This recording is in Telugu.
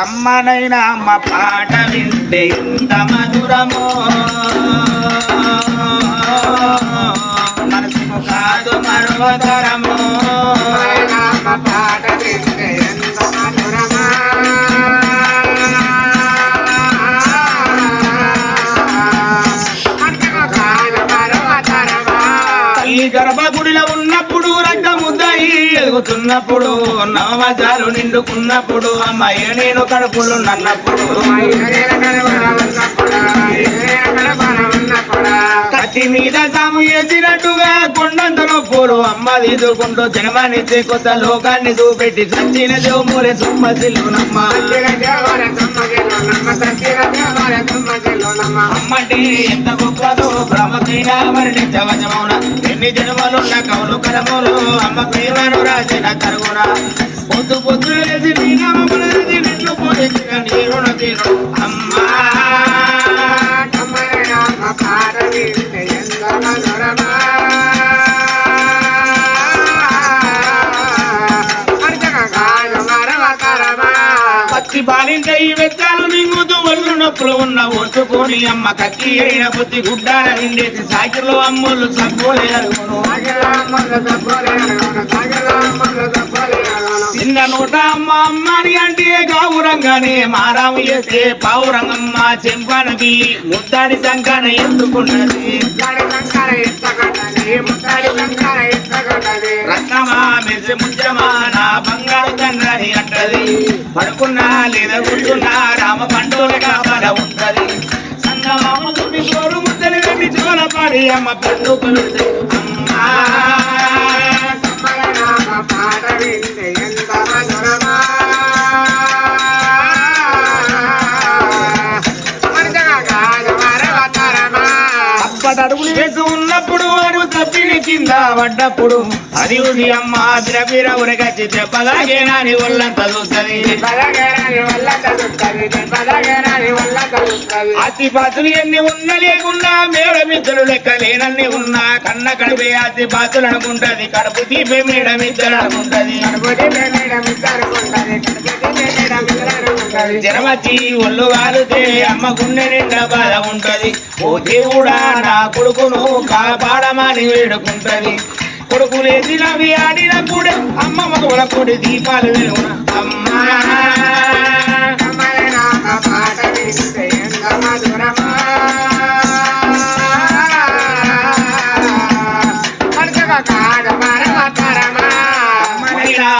అమ్మనైనా అమ్మ పాట వింటే ఇంత మధురమో. మనసుకు కాదు మరవతరమో పాట వింటే ఎంత మధురమా. గర్భగుడిలో ఉన్న ముద్దయి ఎదుగుతున్నప్పుడు నవమజాలు నిండుకున్నప్పుడు అమ్మాయి నేను కడుపులు నన్నప్పుడు. కత్తి మీద సాము వేసినట్టుగా కొండంతలో పూలు అమ్మ తీసుకుంటూ జన్మనిచ్చే కొత్త లోకాన్ని చూపెట్టి సచ్చిన దేవమూలే సుమ్మసిల్లునమ్మ అమ్మంటే ఎంత గొప్పదో బ్రహ్మకైనా మరణించవచమౌన ఎన్ని జన్మలున్న కవులు కలములు అమ్మ ప్రేమను రాసిన కరుగున పొద్దు పొద్దు లేచి నీ నామములది నిన్ను పూజించిన నీ రుణ తీరు అమ్మా పచ్చి బాలింటే ఈ వెచ్చాలు మింగుతూ ఒళ్ళు నొప్పులు ఉన్న ఒట్టుకొని అమ్మ కక్కి అయిన బుద్ధి గుడ్డాల నిండేసి సాకిలో అమ్ములు సబ్బోలే అరుగును చిన్న నోట అమ్మ అమ్మని అంటే గావురంగానే మారాము చేస్తే పావురంగమ్మ చెంపనకి ముద్దాడి సంకన ఎందుకున్నది రత్నమా మెసి ముద్రమా నా బంగారు తండ్రి అంటది. పడుకున్నా లేదా కూర్చున్నా రామ పండుగ కాపల ఉంటది. తుడి చోరు ముద్దలు వెళ్ళి చోల పాడి అమ్మ పండు పెడితే అమ్మా. పాట వేసి ఉన్నప్పుడు అడుగు తప్పిన కింద పడ్డప్పుడు అది ఉంది అమ్మ ద్రవిర ఉరగచ్చి చెప్పలాగే నాని వల్ల తలుస్తుంది ఆస్తి పాతులు ఎన్ని ఉన్నా లేకున్నా మేడ మిద్దలు లెక్క లేనన్ని ఉన్నా కన్న కడిపే ఆస్తి పాతులు అనుకుంటది. కడుపు తీపే మేడ మిద్దలు అనుకుంటది జరమచ్చి ఒళ్ళు వాలితే అమ్మ గుండె నిండా బాధ ఉంటది. ఓ దేవుడా నా కొడుకును కాపాడమని వేడుకుంటది. కొడుకు లేచినవి ఆడినప్పుడే అమ్మ మగవల కొడి దీపాలు వెలుగున. అమ్మా!